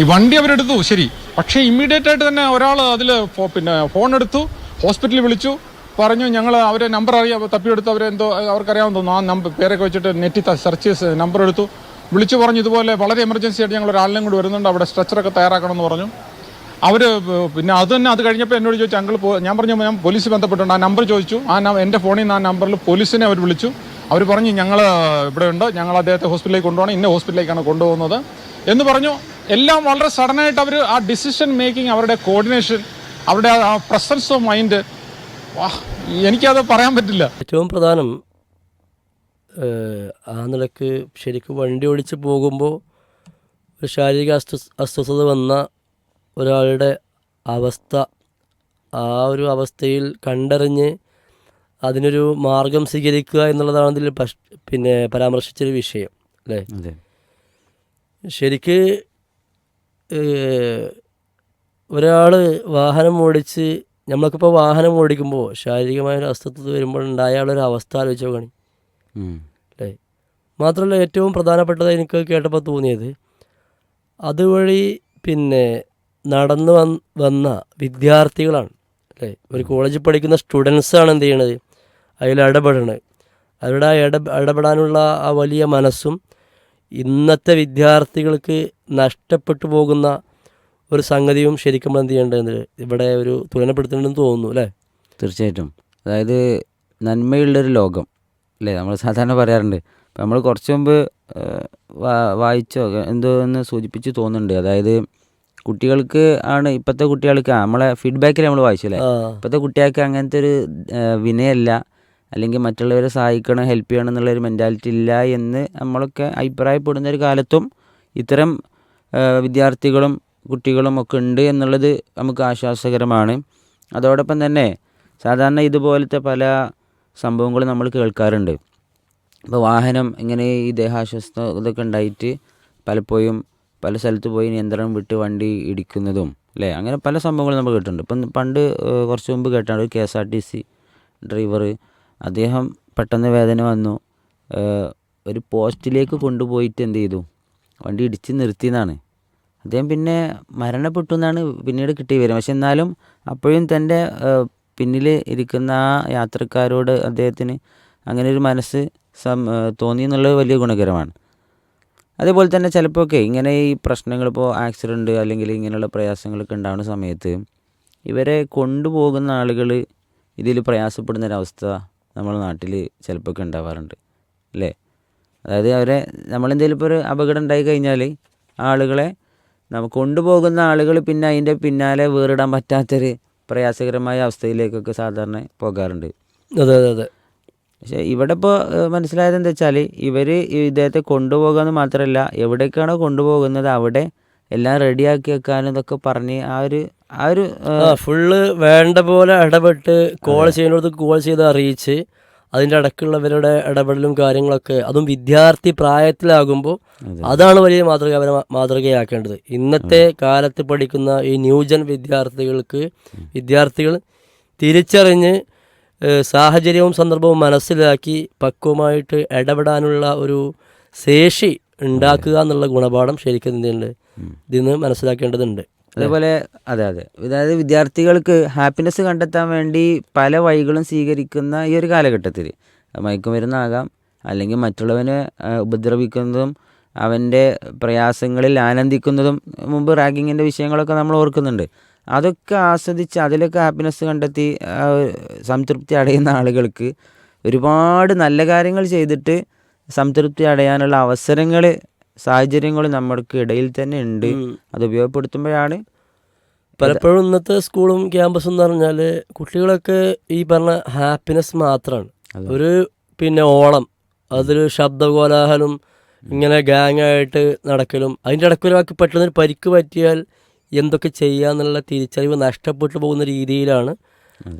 ഈ വണ്ടി അവരെടുത്തു ശരി. പക്ഷേ ഇമ്മീഡിയറ്റ് ആയിട്ട് തന്നെ ഒരാൾ അതിൽ പിന്നെ ഫോൺ എടുത്തു ഹോസ്പിറ്റലിൽ വിളിച്ചു പറഞ്ഞു ഞങ്ങൾ അവരെ നമ്പർ അറിയാം തപ്പിയെടുത്ത് അവരെന്തോ അവർക്കറിയാമെന്ന് തോന്നുന്നു. ആ നമ്പർ പേരൊക്കെ വെച്ചിട്ട് നെറ്റി സെർച്ച് ചെയ്ത് നമ്പർ എടുത്തു. വിളിച്ചു പറഞ്ഞു ഇതുപോലെ വളരെ എമർജൻസി ആയിട്ട് ഞങ്ങൾ ഒരാളിനും കൂടി വരുന്നുണ്ട് അവിടെ സ്ട്രെച്ചറൊക്കെ തയ്യാറാക്കണം എന്ന് പറഞ്ഞു. അവർ പിന്നെ അത് തന്നെ അത് കഴിഞ്ഞപ്പോൾ എന്നോട് ചോദിച്ചു അങ്കിൾ ഞാൻ പറഞ്ഞു ഞാൻ പോലീസ് ബന്ധപ്പെട്ടുണ്ട്. ആ നമ്പർ ചോദിച്ചു. ആ എന്റെ ഫോണിൽ നിന്ന് ആ നമ്പറിൽ പോലീസിനെ അവർ വിളിച്ചു. അവർ പറഞ്ഞു ഞങ്ങൾ ഇവിടെ ഉണ്ട്. ഞങ്ങൾ അദ്ദേഹത്തെ ഹോസ്പിറ്റലിലേക്ക് കൊണ്ടുപോകണം. ഇന്ന ഹോസ്പിറ്റലിലേക്കാണ് കൊണ്ടുപോകുന്നത്. എന്ന് പറഞ്ഞു. എല്ലാം വളരെ സഡനായിട്ട് അവർ ആ ഡിസിഷൻ മേക്കിംഗ് അവരുടെ കോർഡിനേഷൻ അവരുടെ ആ പ്രസൻസ് ഓഫ് മൈൻഡ് എനിക്കത് പറയാൻ പറ്റില്ല. ഏറ്റവും പ്രധാനം ആ നിലയ്ക്ക് ശരിക്കും വണ്ടി ഓടിച്ച് പോകുമ്പോൾ ഒരു ശാരീരിക അസ്വ അസ്വസ്ഥത വന്ന ഒരാളുടെ അവസ്ഥ ആ ഒരു അവസ്ഥയിൽ കണ്ടറിഞ്ഞ് അതിനൊരു മാർഗം സ്വീകരിക്കുക എന്നുള്ളതാണ് ഇതിൽ പിന്നെ പരാമർശിച്ചൊരു വിഷയം അല്ലേ? ശരിക്ക് ഒരാൾ വാഹനം ഓടിച്ച് നമ്മൾക്കിപ്പോൾ വാഹനം ഓടിക്കുമ്പോൾ ശാരീരികമായ ഒരു അസ്വസ്ഥത വരുമ്പോൾ ഒരു അവസ്ഥ ആലോചിച്ച് നോക്കണി. അല്ലേ? മാത്രമല്ല ഏറ്റവും പ്രധാനപ്പെട്ടത് എനിക്ക് കേട്ടപ്പോൾ തോന്നിയത് അതുവഴി പിന്നെ നടന്നു വന്ന വിദ്യാർത്ഥികളാണ്. അല്ലേ? ഒരു കോളേജിൽ പഠിക്കുന്ന സ്റ്റുഡൻസാണ് എന്ത് ചെയ്യണത്? അതിൽ ഇടപെടണത് അവരുടെ ഇട ഇടപെടാനുള്ള ആ വലിയ മനസ്സും ഇന്നത്തെ വിദ്യാർത്ഥികൾക്ക് നഷ്ടപ്പെട്ടു പോകുന്ന ഒരു സംഗതിയും ശരിക്കും എന്ത് ചെയ്യേണ്ടത്? ഇവിടെ ഒരു തുലനപ്പെടുത്തേണ്ടെന്ന് തോന്നുന്നു അല്ലേ? തീർച്ചയായിട്ടും. അതായത് നന്മയുള്ളൊരു ലോകം അല്ലേ? നമ്മൾ സാധാരണ പറയാറുണ്ട്. നമ്മൾ കുറച്ച് മുമ്പ് വായിച്ചോ എന്തോ എന്ന് സൂചിപ്പിച്ച് തോന്നുന്നുണ്ട്. അതായത് കുട്ടികൾക്ക് ആണ് ഇപ്പോഴത്തെ കുട്ടികൾക്ക് നമ്മളെ ഫീഡ്ബാക്കിൽ നമ്മൾ വായിച്ചു അല്ലേ ആ. ഇപ്പോഴത്തെ കുട്ടികൾക്ക് അങ്ങനത്തെ ഒരു വിനയല്ല. അല്ലെങ്കിൽ മറ്റുള്ളവരെ സഹായിക്കണം ഹെൽപ്പ് ചെയ്യണം എന്നുള്ളൊരു മെന്റാലിറ്റി ഇല്ല എന്ന് നമ്മളൊക്കെ അഭിപ്രായപ്പെടുന്ന ഒരു കാലത്തും ഇത്തരം വിദ്യാർത്ഥികളും കുട്ടികളും ഒക്കെ ഉണ്ട് എന്നുള്ളത് നമുക്ക് ആശ്വാസകരമാണ്. അതോടൊപ്പം തന്നെ സാധാരണ ഇതുപോലത്തെ പല സംഭവങ്ങളും നമ്മൾ കേൾക്കാറുണ്ട്. ഇപ്പോൾ വാഹനം ഇങ്ങനെ ഈ ദേഹാസ്വസ്ഥ ഇതൊക്കെ ഉണ്ടായിട്ട് പലപ്പോഴും പല സ്ഥലത്ത് പോയി നിയന്ത്രണം വിട്ട് വണ്ടി ഇടിക്കുന്നതും അല്ലേ അങ്ങനെ പല സംഭവങ്ങളും നമ്മൾ കേട്ടിട്ടുണ്ട്. ഇപ്പം പണ്ട് കുറച്ച് മുമ്പ് കേട്ടാണ് ഒരു K S R T C driver. അദ്ദേഹം പെട്ടെന്ന് വേദന വന്നു. ഒരു പോസ്റ്റിലേക്ക് കൊണ്ടുപോയിട്ട് എന്ത് ചെയ്തു? വണ്ടി ഇടിച്ച് നിർത്തിയെന്നാണ്. അദ്ദേഹം പിന്നെ മരണപ്പെട്ടു എന്നാണ് പിന്നീട് കിട്ടിയ വരും പക്ഷെ എന്നാലും അപ്പോഴും തന്റെ പിന്നിൽ ഇരിക്കുന്ന ആ യാത്രക്കാരോട് അദ്ദേഹത്തിന് അങ്ങനെ ഒരു മനസ്സ് സം തോന്നി എന്നുള്ളത് വലിയ ഗുണകരമാണ്. അതേപോലെ തന്നെ ചിലപ്പോൾ ഒക്കെ ഇങ്ങനെ ഈ പ്രശ്നങ്ങൾ ഇപ്പോൾ ആക്സിഡന്റ് അല്ലെങ്കിൽ ഇങ്ങനെയുള്ള പ്രയാസങ്ങളൊക്കെ ഉണ്ടാകുന്ന സമയത്ത് ഇവരെ കൊണ്ടുപോകുന്ന ആളുകൾ ഇതിൽ പ്രയാസപ്പെടുന്ന ഒരവസ്ഥ നമ്മുടെ നാട്ടിൽ ചിലപ്പോൾ ഒക്കെ ഉണ്ടാവാറുണ്ട് അല്ലേ? അതായത് അവരെ നമ്മളെന്തെങ്കിലും ഇപ്പോൾ ഒരു അപകടം ഉണ്ടായി കഴിഞ്ഞാൽ ആളുകളെ നമ്മൾ കൊണ്ടുപോകുന്ന ആളുകൾ പിന്നെ അതിന്റെ പിന്നാലെ വേറിടാൻ പറ്റാത്തൊരു പ്രയാസകരമായ അവസ്ഥയിലേക്കൊക്കെ സാധാരണ പോകാറുണ്ട്. അതെ അതെ അതെ. പക്ഷേ ഇവിടെ ഇപ്പോൾ മനസ്സിലായത് എന്താ വെച്ചാൽ ഇവർ ഇദ്ദേഹത്തെ കൊണ്ടുപോകാന്ന് മാത്രമല്ല എവിടേക്കാണോ കൊണ്ടുപോകുന്നത് അവിടെ എല്ലാം റെഡിയാക്കി വെക്കാനും ഇതൊക്കെ പറഞ്ഞ് ആ ഒരു ആ ഒരു ഫുള്ള് വേണ്ട പോലെ ഇടപെട്ട് കോൾ ചെയ്യുന്നിടത്ത് കോൾ ചെയ്ത് അറിയിച്ച് അതിന്റെ ഇടയ്ക്കുള്ളവരുടെ ഇടപെടലും കാര്യങ്ങളൊക്കെ അതും വിദ്യാർത്ഥി പ്രായത്തിലാകുമ്പോൾ അതാണ് വലിയ മാതൃക മാതൃകയാക്കേണ്ടത്. ഇന്നത്തെ കാലത്ത് പഠിക്കുന്ന ഈ ന്യൂജൻ വിദ്യാർത്ഥികൾക്ക് വിദ്യാർത്ഥികൾ തിരിച്ചറിഞ്ഞ് സാഹചര്യവും സന്ദർഭവും മനസ്സിലാക്കി പക്വമായിട്ട് ഇടപെടാനുള്ള ഒരു ശേഷി ഉണ്ടാക്കുക എന്നുള്ള ഗുണപാഠം ശരിക്കും എന്തുണ്ട് ഇതിന്ന് മനസ്സിലാക്കേണ്ടതുണ്ട്. അതേപോലെ അതെ അതെ. അതായത് വിദ്യാർത്ഥികൾക്ക് ഹാപ്പിനെസ് കണ്ടെത്താൻ വേണ്ടി പല വഴികളും സ്വീകരിക്കുന്ന ഈ ഒരു കാലഘട്ടത്തിൽ. മയക്കുമരുന്നാകാം അല്ലെങ്കിൽ മറ്റുള്ളവനെ ഉപദ്രവിക്കുന്നതും അവന്റെ പ്രയാസങ്ങളിൽ ആനന്ദിക്കുന്നതും മുമ്പ് റാഗിങ്ങിന്റെ വിഷയങ്ങളൊക്കെ നമ്മൾ ഓർക്കുന്നുണ്ട്. അതൊക്കെ ആസ്വദിച്ച് അതിലൊക്കെ ഹാപ്പിനെസ് കണ്ടെത്തി സംതൃപ്തി അടയുന്ന ആളുകൾക്ക് ഒരുപാട് നല്ല കാര്യങ്ങൾ ചെയ്തിട്ട് സംതൃപ്തി അടയാനുള്ള അവസരങ്ങൾ സാഹചര്യങ്ങൾ നമ്മൾക്ക് ഇടയിൽ തന്നെ ഉണ്ട്. അത് ഉപയോഗപ്പെടുത്തുമ്പോഴാണ് പലപ്പോഴും ഇന്നത്തെ സ്കൂളും ക്യാമ്പസും എന്ന് പറഞ്ഞാൽ കുട്ടികളൊക്കെ ഈ പറഞ്ഞ ഹാപ്പിനെസ് മാത്രമാണ് ഒരു പിന്നെ ഓണം അതൊരു ശബ്ദകോലാഹലം ഇങ്ങനെ ഗാങ്ങായിട്ട് ആയിട്ട് നടക്കലും അതിന്റെ ഇടയ്ക്ക് ഒരാൾക്ക് പെട്ടെന്ന് പരിക്ക് പറ്റിയാൽ എന്തൊക്കെ ചെയ്യാന്നുള്ള തിരിച്ചറിവ് നഷ്ടപ്പെട്ടു പോകുന്ന രീതിയിലാണ്.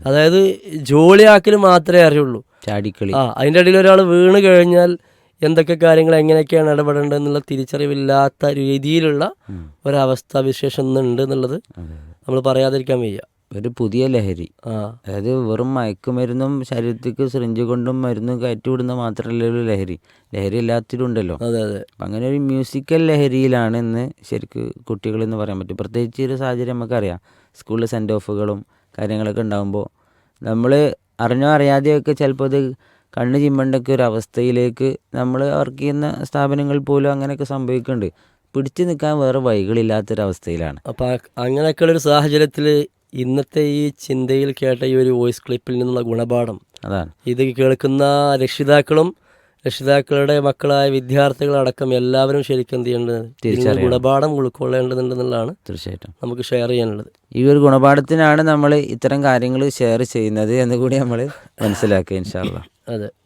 അതായത് ജോലിയാക്കൽ മാത്രമേ അറിയുള്ളൂ. ചാടിക്കളി. ആ അതിന്റെ ഇടയിൽ ഒരാൾ വീണ് കഴിഞ്ഞാൽ എന്തൊക്കെ കാര്യങ്ങൾ എങ്ങനെയൊക്കെയാണ് ഇടപെടേണ്ടത് എന്നുള്ള തിരിച്ചറിവില്ലാത്ത രീതിയിലുള്ള ഒരവസ്ഥ വിശേഷം ഇന്നുണ്ട് എന്നുള്ളത് നമ്മൾ പറയാതിരിക്കാൻ വയ്യ. ഒരു പുതിയ ലഹരി. അതായത് വെറും മയക്കുമരുന്നും ശരീരത്തിക്ക് സിറിഞ്ച് കൊണ്ടും മരുന്നും കയറ്റിവിടുന്ന മാത്രമല്ല ഒരു ലഹരി. ലഹരി എല്ലാത്തിലുണ്ടല്ലോ അതെ അതെ. അങ്ങനെ ഒരു മ്യൂസിക്കൽ ലഹരിയിലാണ് ഇന്ന് ശരിക്ക് കുട്ടികളെന്ന് പറയാൻ പറ്റും. പ്രത്യേകിച്ച് ഒരു സാഹചര്യം നമുക്കറിയാം. സ്കൂളിൽ സെൻഡ് ഓഫുകളും കാര്യങ്ങളൊക്കെ ഉണ്ടാകുമ്പോൾ നമ്മൾ അറിഞ്ഞോ അറിയാതെയൊക്കെ ചിലപ്പോൾ അത് കണ്ണ് ചിമ്മണ്ടൊക്കെ ഒരു അവസ്ഥയിലേക്ക് നമ്മൾ വർക്ക് ചെയ്യുന്ന സ്ഥാപനങ്ങൾ പോലും അങ്ങനെയൊക്കെ സംഭവിക്കുന്നുണ്ട്. പിടിച്ചു നിൽക്കാൻ വേറെ വഴികളില്ലാത്തൊരവസ്ഥയിലാണ്. അപ്പം അങ്ങനെയൊക്കെയുള്ള ഒരു സാഹചര്യത്തിൽ ഇന്നത്തെ ഈ ചിന്തയിൽ കേട്ട ഈ ഒരു വോയിസ് ക്ലിപ്പിൽ നിന്നുള്ള ഗുണപാഠം. അതാണ്. ഇത് കേൾക്കുന്ന രക്ഷിതാക്കളും രക്ഷിതാക്കളുടെ മക്കളായ വിദ്യാർത്ഥികളടക്കം എല്ലാവരും ശരിക്കും എന്ത് ചെയ്യേണ്ടത്? ഗുണപാഠം ഉൾക്കൊള്ളേണ്ടതുണ്ടെന്നുള്ളതാണ് തീർച്ചയായിട്ടും. നമുക്ക് ഷെയർ ചെയ്യാനുള്ളത്. ഈ ഒരു ഗുണപാഠത്തിനാണ് നമ്മൾ ഇത്തരം കാര്യങ്ങൾ ഷെയർ ചെയ്യുന്നത് എന്ന് കൂടി നമ്മൾ മനസ്സിലാക്കുക ഇൻഷാല്ല അതെ.